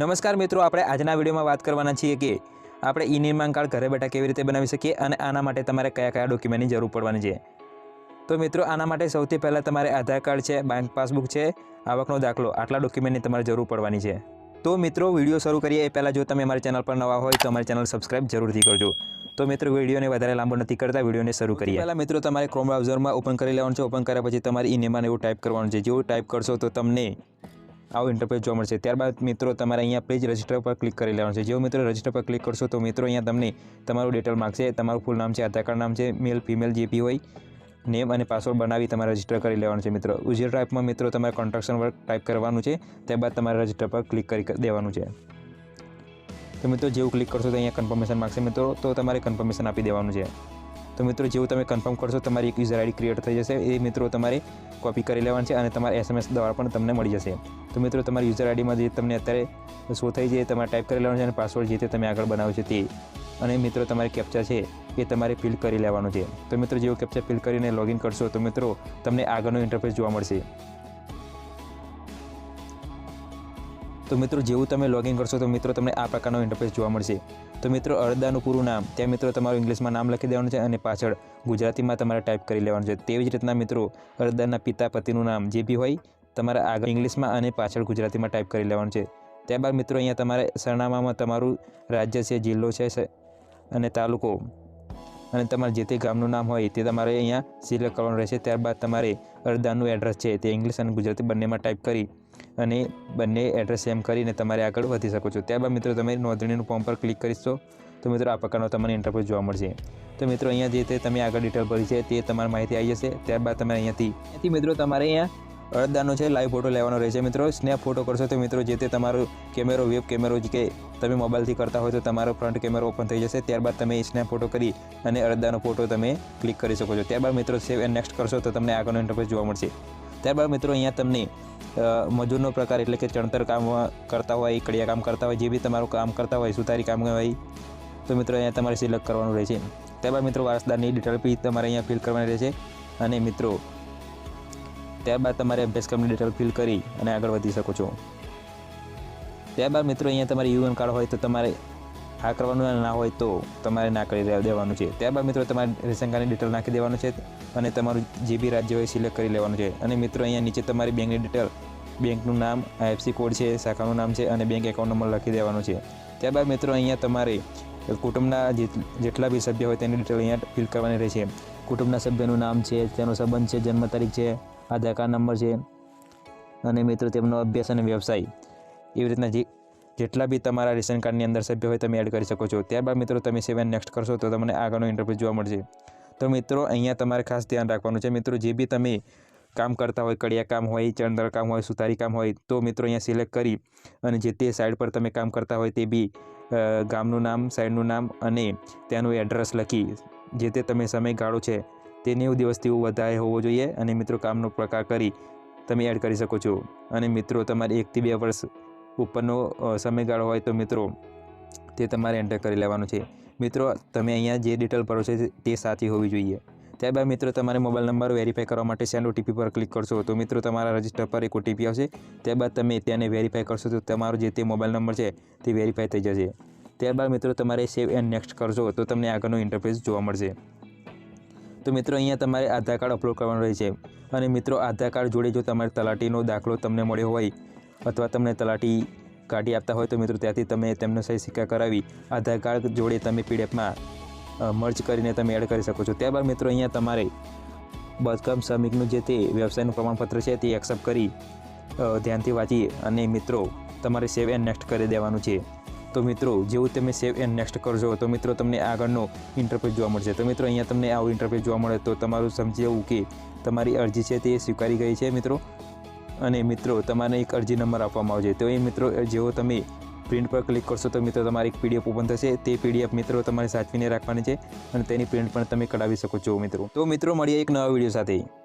નમસ્કાર મિત્રો આપણે આજના વિડીયોમાં વાત કરવાના છીએ કે આપણે ઈ નિર્માણ કાર્ડ ઘરે બેઠા કેવી રીતે બનાવી શકીએ અને આના માટે તમારે કયા કયા ડોક્યુમેન્ટની જરૂર પડવાની છે. તો મિત્રો આના માટે સૌથી પહેલાં તમારે આધાર કાર્ડ છે બેંક પાસબુક છે આવકનો દાખલો આટલા ડોક્યુમેન્ટની તમારે જરૂર પડવાની છે. તો મિત્રો વીડિયો શરૂ કરીએ એ પહેલાં જો તમે અમારી ચેનલ પર નવા હોય તો અમારી ચેનલ સબસ્ક્રાઈબ જરૂરથી કરજો. તો મિત્રો વિડીયોને વધારે લાંબો નથી કરતા વિડીયોને શરૂ કરીએ. પહેલાં મિત્રો તમારે ક્રોમ બ્રાઉઝરમાં ઓપન કરી લેવાનું છે. ઓપન કર્યા પછી તમારે ઈ નિર્માણ એવું ટાઈપ કરવાનું છે. જેવું ટાઈપ કરશો તો તમને આવો ઇન્ટરફેસ જોવા મળશે. ત્યારબાદ મિત્રો, તમારે અહીંયા પ્લીઝ રજિસ્ટર પર ક્લિક કરી લેવાનું છે. જેવું મિત્રો રજિસ્ટર પર ક્લિક કરશો, તો મિત્રો અહીંયા તમને તમારું ડિટેલ માગશે તમારું ફૂલ નામ છે આધાર કાર્ડ નામ છે મેલ ફિમેલ જે બી હોય નેમ અને પાસવર્ડ બનાવી તમારે રજિસ્ટર કરી લેવાનું છે મિત્રો. ઉઝર ટાઈપમાં મિત્રો તમારે કોન્ટ્રાક્શન વર્ક ટાઈપ કરવાનું છે, ત્યારબાદ તમારે રજિસ્ટર પર ક્લિક કરી દેવાનું છે. તો મિત્રો, જેવું ક્લિક કરશો તો અહીંયા કન્ફર્મેશન માગશે મિત્રો, તો તમારે કન્ફર્મેશન આપી દેવાનું છે. તો મિત્રો, જેવું તમે કન્ફર્મ કરશો, તમારી એક યુઝર આઈડી ક્રિએટ થઈ જશે. એ મિત્રો તમારે કોપી કરી લેવાની છે અને તમારા એસએમએસ દ્વારા પણ તમને મળી જશે. તો મિત્રો, તમારી યુઝર આઈડીમાં જે તમને અત્યારે શો થઈ જાય તમારે ટાઈપ કરી લેવાનું છે અને પાસવર્ડ જે તમે આગળ બનાવ્યો છે તે. અને મિત્રો, તમારે કેપ્ચા છે, એ તમારે ફિલ કરી લેવાનું છે. તો મિત્રો, જેવું કેપ્ચા ફિલ કરીને લોગિન કરશો, તો મિત્રો, તમને આગળનો ઇન્ટરફેસ જોવા મળશે. તો મિત્રો, જેવું તમે લોગિન કરશો, તો મિત્રો, તમને આ પ્રકારનો ઇન્ટરફેસ જોવા મળશે. તો મિત્રો અડદાનું પૂરું નામ. ત્યાં મિત્રો, તમારું ઇંગ્લિશમાં નામ લખી દેવાનું છે અને પાછળ ગુજરાતીમાં તમારે ટાઈપ કરી લેવાનું છે. તેવી જ રીતના મિત્રો અડદાના પિતા પતિનું નામ જે બી હોય, તમારે આગળ ઇંગ્લિશમાં અને પાછળ ગુજરાતીમાં ટાઈપ કરી લેવાનું છે. ત્યારબાદ મિત્રો, અહીંયા તમારે સરનામામાં તમારું રાજ્ય છે, જિલ્લો છે અને તાલુકો. અને તમારે જે તે ગામનું નામ હોય તે તમારે અહીંયા સિલેક્ટ કરવાનું રહેશે. ત્યારબાદ તમારે અરદાનનું એડ્રેસ છે તે ઇંગ્લિશ અને ગુજરાતી બંનેમાં ટાઈપ કરી અને બંને એડ્રેસ સેમ કરીને તમારે આગળ વધી શકો છો. ત્યારબાદ મિત્રો, તમે નોંધણીનું ફોર્મ પર ક્લિક કરીશો, તો મિત્રો, આ પ્રકારનો તમને ઇન્ટરફેસ જોવા મળશે. તો મિત્રો, અહીંયા જે તે તમે આગળ ડિટેલ ભરી છે, તે તમારી માહિતી આવી જશે. ત્યારબાદ તમે અહીંયાથી અહીંયાથી મિત્રો, તમારે અહીંયા અરજદારનો છે લાઈવ ફોટો લેવાનો રહેશે. મિત્રો સ્નેપ ફોટો કરશો તો મિત્રો, જે તે તમારો કેમેરો વેબ કેમેરો કે તમે મોબાઈલથી કરતા હોય તો તમારો ફ્રન્ટ કેમેરો ઓપન થઈ જશે. ત્યારબાદ તમે સ્નેપ ફોટો કરી અને અરજદારનો ફોટો તમે ક્લિક કરી શકો છો. ત્યારબાદ મિત્રો સેવ એન્ડ નેક્સ્ટ કરશો તો તમને આગળનો ઇન્ટરફેસ જોવા મળશે. ત્યારબાદ મિત્રો અહીંયા તમને મજૂરનો પ્રકાર એટલે કે ચણતર કામ કરતા હોય, કડિયા કામ કરતા હોય, જે બી તમારું કામ કરતા હોય સુતારી કામ હોય, તો મિત્રો અહીંયા તમારે સિલેક્ટ કરવાનું રહેશે. ત્યારબાદ મિત્રો વારસદારની ડિટેલ બી તમારે અહીંયા ફિલ કરવાની રહેશે. અને મિત્રો ત્યારબાદ તમારે અભ્યાસક્રમની ડિટેલ ફિલ કરી અને આગળ વધી શકો છો. ત્યારબાદ મિત્રો અહીંયા તમારે યુએન કાર્ડ હોય તો તમારે હા કરવાનું ના હોય તો તમારે ના કરી દેવાનું છે. ત્યારબાદ મિત્રો તમારે રેશન ડિટેલ નાખી દેવાનું છે અને તમારું જે બી રાજ્ય હોય સિલેક્ટ કરી લેવાનું છે. અને મિત્રો અહીંયા નીચે તમારી બેંકની ડિટેલ બેંકનું નામ આઈએફસી કોડ છે, શાખાનું નામ છે અને બેંક એકાઉન્ટ નંબર લખી દેવાનો છે. ત્યારબાદ મિત્રો અહીંયા તમારે કુટુંબના જેટ- જેટલા બી સભ્ય હોય તેની ડિટેલ અહીંયા ફિલ કરવાની રહેશે. કુટુંબના સભ્યનું નામ છે, તેનો સંબંધ છે, જન્મ તારીખ છે, આધાર કાર્ડ નંબર છે અને મિત્રો તેમનો અભ્યાસ અને વ્યવસાય. એવી રીતના જે જેટલા બી તમારા રેશન કાર્ડની અંદર સભ્ય હોય તમે એડ કરી શકો છો. ત્યારબાદ મિત્રો તમે સેવન નેક્સ્ટ કરશો તો તમને આગળનો ઇન્ટરવ્યૂ જોવા મળશે. તો મિત્રો, અહીંયા તમારે ખાસ ધ્યાન રાખવાનું છે. મિત્રો, જે બી તમે કામ કરતા હોય, કડિયા કામ હોય, ચણદર કામ હોય સુતારી કામ હોય, તો મિત્રો અહીંયા સિલેક્ટ કરી અને જે તે સાઈડ પર તમે કામ કરતા હોય તે બી ગામનું નામ, સાઈડનું નામ અને ત્યાંનું એડ્રેસ લખી જે તે તમે સમયગાળો છે તે નેવું દિવસથી વધારે હોવો જોઈએ અને મિત્રો કામનો પ્રકાર કરી તમે એડ કરી શકો છો. અને મિત્રો, તમારે એકથી બે વર્ષ ઉપરનો સમયગાળો હોય તો મિત્રો તે તમારે એન્ટર કરી લેવાનું છે. મિત્રો, તમે અહીંયા જે ડિટેલ ભરો છો તે- સાચી હોવી જોઈએ. ત્યારબાદ મિત્રો, તમારે મોબાઈલ નંબર વેરીફાઈ કરવા માટે સેન્ડ ઓટીપી પર ક્લિક કરશો. તો મિત્રો, તમારા રજિસ્ટર પર એક ઓટીપી આવશે. ત્યારબાદ તમે તેને વેરીફાઈ કરશો તો તમારો જે તે મોબાઈલ નંબર છે તે વેરીફાઈ થઈ જશે. ત્યારબાદ મિત્રો, તમારે સેવ એન્ડ નેક્સ્ટ કરશો તો તમને આગળનો ઇન્ટરફેસ જોવા મળશે. તો મિત્રો, અહીંયા તમારે આધાર કાર્ડ અપલોડ કરવાનું રહે છે. અને મિત્રો, આધાર કાર્ડ જોડે જો તમારે તલાટીનો દાખલો તમને મળ્યો હોય અથવા તમને તલાટી કાઢી આપતા હોય તો મિત્રો ત્યાંથી તમે તેમનો સહી સિક્કા કરાવી, આધાર કાર્ડ જોડે તમે પીડીએફમાં મર્જ કરીને તમે એડ કરી શકો છો. ત્યારબાદ મિત્રો અહીંયા તમારે બાંધકામ શ્રમિકનું જે તે વ્યવસાયનું પ્રમાણપત્ર છે તે એક્સેપ્ટ કરી ધ્યાનથી વાંચી અને મિત્રો તમારે સેવ એન્ડ નેક્સ્ટ કરી દેવાનું છે. તો મિત્રો જેવું તમે સેવ એન્ડ નેક્સ્ટ કરશો તો મિત્રો તમને આગળનો ઇન્ટરફેસ જોવા મળશે. તો મિત્રો અહીંયા તમને આવું ઇન્ટરફેસ જોવા મળે તો તમારું સમજી જવું કે તમારી અરજી છે તે સ્વીકારી ગઈ છે મિત્રો? અને મિત્રો, તમારે એક અરજી નંબર આપવામાં આવશે. તો એ મિત્રો, જેવો તમે પ્રિન્ટ પર ક્લિક કરશો, તો મિત્રો તમારી એક પીડીએફ ઓપન થશે. તે પીડીએફ મિત્રો તમારે સાચવીને રાખવાની છે અને તેની પ્રિન્ટ પણ તમે કઢાવી શકો છો મિત્રો. તો મિત્રો, મળીએ એક નવા વીડિયો સાથે.